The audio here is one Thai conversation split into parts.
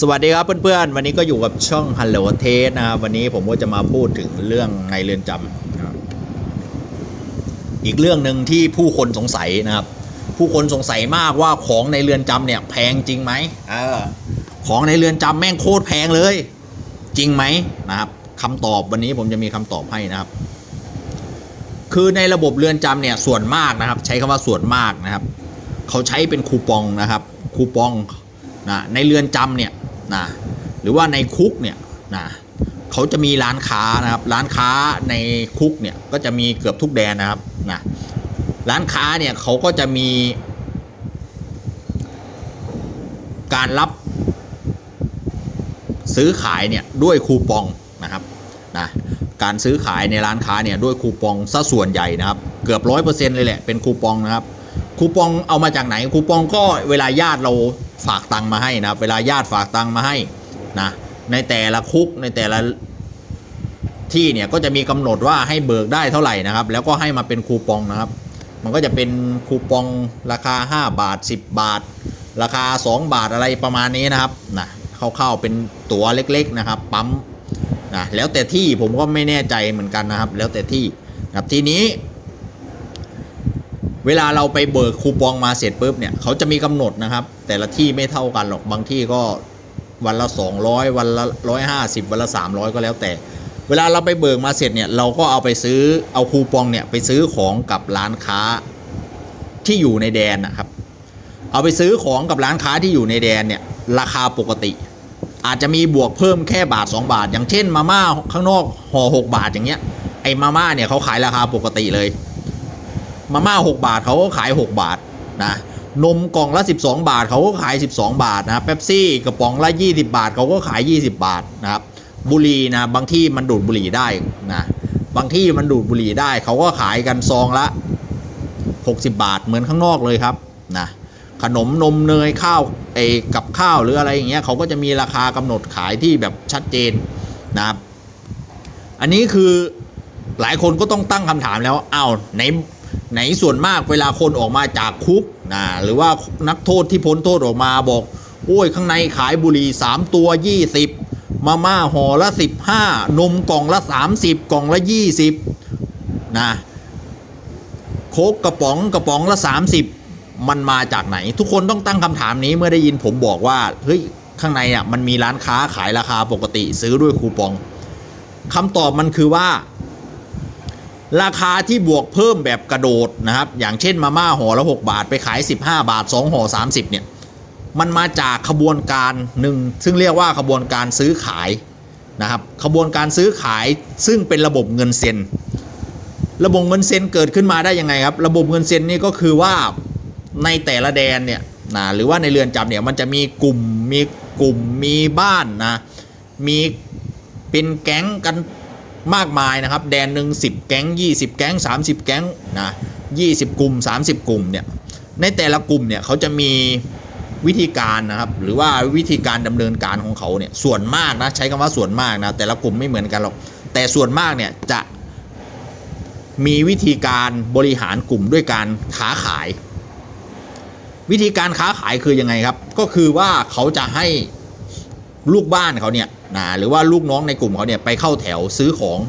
สวัสดีครับเพื่อนๆ วันนี้ก็อยู่กับช่อง Hello t a s t นะครับ วันนี้ผมก็จะมาพูดถึงเรื่องในเรือนจำอีกเรื่องหนึ่งที่ผู้คนสงสัยนะครับ ผู้คนสงสัยมากว่าของในเรือนจำเนี่ยแพงจริงไหมเออของในเรือนจำแม่งโคตรแพงเลย จริงไหมนะครับคำตอบวันนี้ผมจะมีคำตอบให้นะครับ คือในระบบเรือนจำเนี่ยส่วนมากนะครับ ใช้คำว่าส่วนมากนะครับ เขาใช้เป็นคูปองนะครับ คูปอง นะในเรือนจำเนี่ยนะหรือว่าในคุกเนี่ยนะเขาจะมีร้านค้านะครับ ร้านค้าในคุกเนี่ยก็จะมีเกือบทุกแดนนะครับนะร้านค้าเนี่ยเขาก็จะมี การรับซื้อขายเนี่ยด้วยคูปองนะครับนะการซื้อขายในร้านค้าเนี่ยด้วยคูปองซะส่วนใหญ่นะครับ เกือบร้อยเปอร์เซ็นต์เลยแหละเป็นคูปองนะครับ คูปองเอามาจากไหนคูปองก็เวลาญาติเราฝากตังมาให้นะเวลาญาติฝากตังมาให้นะในแต่ละคุกในแต่ละที่เนี่ยก็จะมีกำหนดว่าให้เบิกได้เท่าไหร่นะครับ แล้วก็ให้มาเป็นคูปองนะครับ มันก็จะเป็นคูปองราคา 5 บาท 10 บาท ราคา 2 บาทอะไรประมาณนี้นะครับนะเข้าๆเป็นตั๋วเล็กๆนะครับ ปั๊มนะแล้วแต่ที่ผมก็ไม่แน่ใจเหมือนกันนะครับ แล้วแต่ที่ครับทีนี้ เวลาเราไปเบิกคูปองมาเสร็จปุ๊บเนี่ยเขาจะมีกำหนดนะครับ แต่ละที่ไม่เท่ากันหรอกบางที่ก็วันละ 200 วันละ 150 วันละ 300 ก็แล้วแต่ เวลาเราไปเบิกมาเสร็จเนี่ยเราก็เอาไปซื้อเอาคูปองเนี่ยไปซื้อของกับร้านค้าที่อยู่ในแดนนะครับ เอาไปซื้อของกับร้านค้าที่อยู่ในแดนเนี่ยราคาปกติ อาจจะมีบวกเพิ่มแค่บาท 2 บาท อย่างเช่นมาม่าข้างนอกห่อ6บาทอย่างเงี้ยไอ้มาม่าเนี่ยเขาขายราคาปกติเลย มาม่า 6 บาทเขาก็ขาย 6 บาทนะนมกล่องละ 12 บาทเขาก็ขาย 12 บาทนะเป๊ปซี่กระป๋องละ 20 บาทเขาก็ขาย 20 บาทนะครับบุหรี่นะบางที่มันดูดบุหรี่ได้นะบางที่มันดูดบุหรี่ได้เขาก็ขายกันซองละ 60 บาทเหมือนข้างนอกเลยครับนะขนมนมเนยข้าวไอ้กับข้าวหรืออะไรอย่างเงี้ยเขาก็จะมีราคากำหนดขายที่แบบชัดเจนนะครับอันนี้คือหลายคนก็ต้องตั้งคำถามแล้วอ้าวไหน ไหนส่วนมากเวลาคนออกมาจากคุกนะหรือว่านักโทษที่พ้นโทษออกมาบอก โอ้ยข้างในขายบุหรี่3ตัว 20 มาม่าห่อละ 15 นมกล่องละ 30 กล่องละ 20นะโคกกระป๋องกระป๋องละ 30 มันมาจากไหน ทุกคนต้องตั้งคำถามนี้เมื่อได้ยินผมบอกว่าเฮ้ยข้างในอะมันมีร้านค้าขายราคาปกติซื้อด้วยคูปองคำตอบมันคือว่า ราคาที่บวกเพิ่มแบบกระโดดนะครับ อย่างเช่นมาม่าห่อละ 6 บาท ไปขาย 15 บาท 2ห่อ30 เนี่ย มันมาจากขบวนการหนึ่งซึ่งเรียกว่าขบวนการซื้อขายนะครับ ขบวนการซื้อขายซึ่งเป็นระบบเงินเซ็น ระบบเงินเซ็นเกิดขึ้นมาได้ยังไงครับ ระบบเงินเซ็นนี่ก็คือว่าในแต่ละแดนเนี่ยนะหรือว่าในเรือนจำเนี่ยมันจะมีกลุ่มมีกลุ่มมีบ้านนะมีเป็นแก๊งกัน มากมายนะครับ แดนหนึ่ง10แก๊ง20แก๊ง30แก๊งนะ20กลุ่ม30กลุ่มเนี่ยในแต่ละกลุ่มเนี่ยเขาจะมีวิธีการนะครับ หรือว่าวิธีการดำเนินการของเขาเนี่ยส่วนมากนะใช้คำว่าส่วนมากนะแต่ละกลุ่มไม่เหมือนกันหรอกแต่ส่วนมากเนี่ยจะมีวิธีการบริหารกลุ่มด้วยการค้าขาย วิธีการค้าขายคือยังไงครับ ก็คือว่าเขาจะให้ ลูกบ้านเขาเนี่ยนะหรือว่าลูกน้องในกลุ่มเขาเนี่ยไปเข้าแถวซื้อของ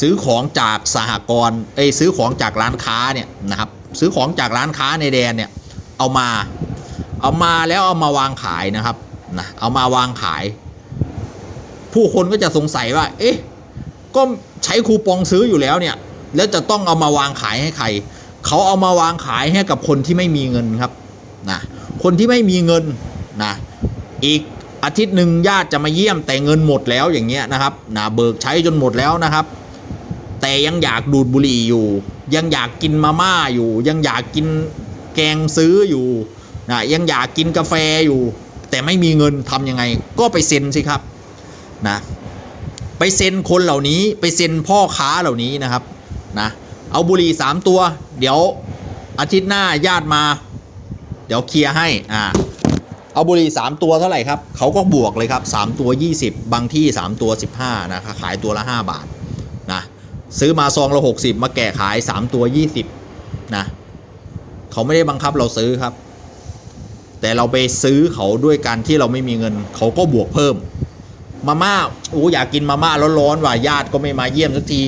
ซื้อของจากสหกรณ์เอ้ซื้อของจากร้านค้าเนี่ยนะครับซื้อของจากร้านค้าในแดนเนี่ยเอามาเอามาแล้วเอามาวางขายนะครับนะเอามาวางขาย ผู้คนก็จะสงสัยว่า เอ๊ะก็ใช้คูปองซื้ออยู่แล้วเนี่ย แล้วจะต้องเอามาวางขายให้ใครเขาเอามาวางขายให้กับคนที่ไม่มีเงินครับนะคนที่ไม่มีเงินนะอีก อาทิตย์หนึ่งญาติจะมาเยี่ยมแต่เงินหมดแล้วอย่างเงี้ยนะครับนะเบิกใช้จนหมดแล้วนะครับ แต่ยังอยากดูดบุหรี่อยู่ ยังอยากกินมาม่าอยู่ ยังอยากกินแกงซื้ออยู่นะยังอยากกินกาแฟอยู่ แต่ไม่มีเงินทำยังไง ก็ไปเซ็นสิครับนะไปเซ็นคนเหล่านี้ไปเซ็นพ่อค้าเหล่านี้นะครับนะเอาบุหรี่สามตัว เดี๋ยวอาทิตย์หน้าญาติมา เดี๋ยวเคลียร์ให้อ่า เอาบุหรี่สามตัวเท่าไหร่ครับเขาก็บวกเลยครับสามตัว 20 บางที่ 3 ตัว 15นะครับขายตัวละ 5 บาทนะซื้อมาซองละ 60 มาแกะขาย 3 ตัว 20นะเขาไม่ได้บังคับเราซื้อครับ แต่เราไปซื้อเขาด้วยการที่เราไม่มีเงิน เขาก็บวกเพิ่ม มาม่าโอ้อยากกินมาม่าร้อนๆว่ะญาติก็ไม่มาเยี่ยมสักที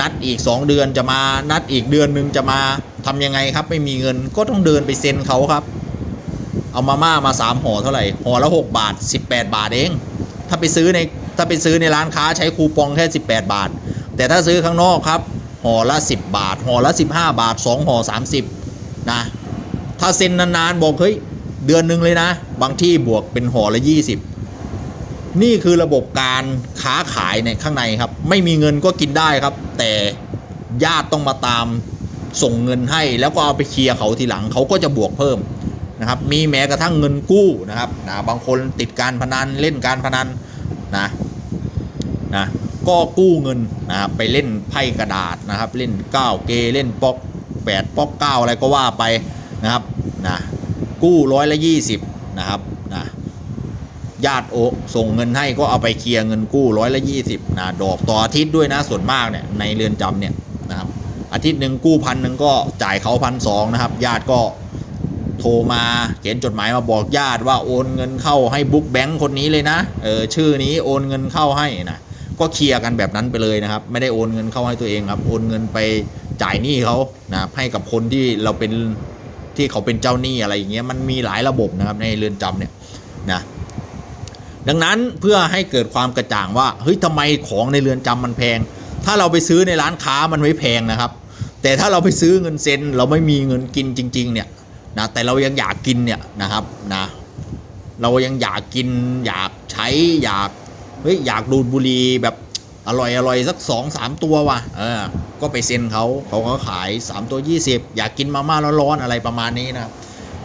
นัดอีก 2 เดือนจะมานัดอีกเดือนหนึ่งจะมาทำยังไงครับ ไม่มีเงินก็ต้องเดินไปเซ็นเขาครับ เอามาม่ามา3ห่อเท่าไหร่ห่อละ6บาท 18 บาทเอง ถ้าไปซื้อในถ้าไปซื้อในร้านค้าใช้คูปองแค่ 18 บาท แต่ถ้าซื้อข้างนอกครับห่อละ 10 บาทห่อละ 15 บาท2ห่อ30นะถ้าเซ็นนานๆบอกเฮ้ยเดือนหนึ่งเลยนะ บางที่บวกเป็นห่อละ 20 นี่คือระบบการค้าขายในข้างในครับ ไม่มีเงินก็กินได้ครับ แต่ญาติต้องมาตามส่งเงินให้ แล้วก็เอาไปเคลียร์เขาทีหลังเขาก็จะบวกเพิ่ม นะครับมีแม้กระทั่งเงินกู้นะครับนะบางคนติดการพนันเล่นการพนันนะนะก็กู้เงินนะครับไปเล่นไพ่กระดาษนะครับ เล่น9เกเล่นป๊อก8ป๊อก9อะไรก็ว่าไปนะครับนะกู้ร้อยละ20นะครับนะญาติโอส่งเงินให้ก็เอาไปเคลียร์เงินกู้ร้อยละยี่สิบนะดอกต่ออาทิตย์ด้วยนะส่วนมากเนี่ยในเรือนจำเนี่ยนะครับอาทิตย์หนึ่งกู้พันหนึ่งก็จ่ายเขาพันสองนะครับญาติก็ โทรมาเขียนจดหมายมาบอกญาติว่าโอนเงินเข้าให้บุ๊กแบงค์คนนี้เลยนะเออชื่อนี้โอนเงินเข้าให้นะก็เคลียร์กันแบบนั้นไปเลยนะครับ ไม่ได้โอนเงินเข้าให้ตัวเองครับ โอนเงินไปจ่ายหนี้เขานะให้กับคนที่เราเป็นที่เขาเป็นเจ้าหนี้อะไรอย่างเงี้ยมันมีหลายระบบนะครับในเรือนจำเนี่ยนะดังนั้นเพื่อให้เกิดความกระจ่างว่าเฮ้ยทำไมของในเรือนจำมันแพง ถ้าเราไปซื้อในร้านค้ามันไม่แพงนะครับ แต่ถ้าเราไปซื้อเงินเซ็นเราไม่มีเงินกินจริง ๆ เนี่ย นะแต่เรายังอยากกินเนี่ยนะครับนะเรายังอยากกินอยากใช้อยากเฮ้ยอยากดูดบุหรี่แบบอร่อยอร่อยสักสองสามตัวว่ะเออก็ไปเซ็นเขาเขาก็ขาย 3 ตัว 20 อยากกินมาม่าร้อนๆอะไรประมาณนี้นะครับ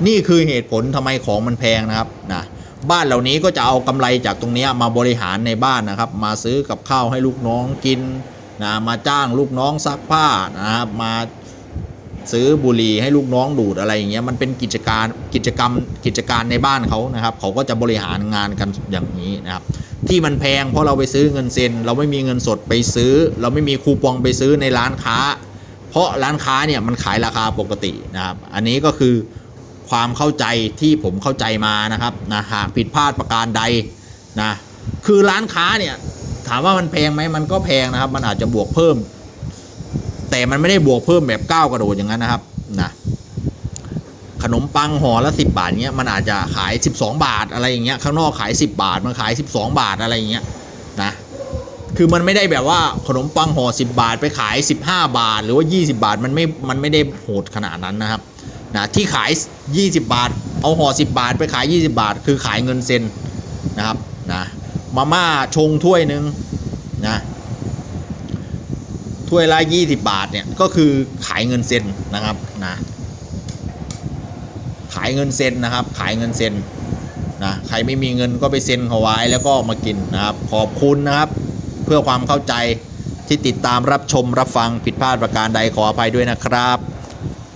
นี่คือเหตุผลทำไมของมันแพงนะครับนะบ้านเหล่านี้ก็จะเอากำไรจากตรงนี้มาบริหารในบ้านนะครับ มาซื้อกับข้าวให้ลูกน้องกินนะมาจ้างลูกน้องซักผ้านะครับมา ซื้อบุหรี่ให้ลูกน้องดูดอะไรอย่างเงี้ยมันเป็นกิจการกิจกรรมกิจการในบ้านเขานะครับเขาก็จะบริหารงานกันอย่างนี้นะครับที่มันแพงเพราะเราไปซื้อเงินเซ็น เราไม่มีเงินสดไปซื้อ เราไม่มีคูปองไปซื้อในร้านค้า เพราะร้านค้าเนี่ยมันขายราคาปกตินะครับ อันนี้ก็คือความเข้าใจที่ผมเข้าใจมานะครับนะหากผิดพลาดประการใดนะคือร้านค้าเนี่ยถามว่ามันแพงไหมมันก็แพงนะครับ มันอาจจะบวกเพิ่ม แต่มันไม่ได้บวกเพิ่มแบบก้าวกระโดดอย่างนั้นนะครับนะขนมปังห่อละ 10 บาทเงี้ยมันอาจจะขาย 12 บาทอะไรอย่างเงี้ยข้างนอกขาย 10 บาทมันขาย 12 บาทอะไรอย่างเงี้ยนะคือมันไม่ได้แบบว่าขนมปังห่อ10 บาทไปขาย 15 บาท หรือว่า 20 บาทมันไม่มันไม่ได้โหดขนาดนั้นนะครับนะที่ขาย 20 บาท เอาห่อ10 บาท ไปขาย 20 บาท คือขายเงินเซนนะครับนะมาม่าชงถ้วยหนึ่งนะ ถ้วยละ20 บาทเนี่ยก็คือขายเงินเซนนะครับนะขายเงินเซนนะครับ ขายเงินเซนนะใครไม่มีเงินก็ไปเซ็นเขาไว้แล้วก็มากินนะครับ ขอบคุณนะครับ เพื่อความเข้าใจที่ติดตามรับชมรับฟังผิดพลาดประการใดขออภัยด้วยนะครับ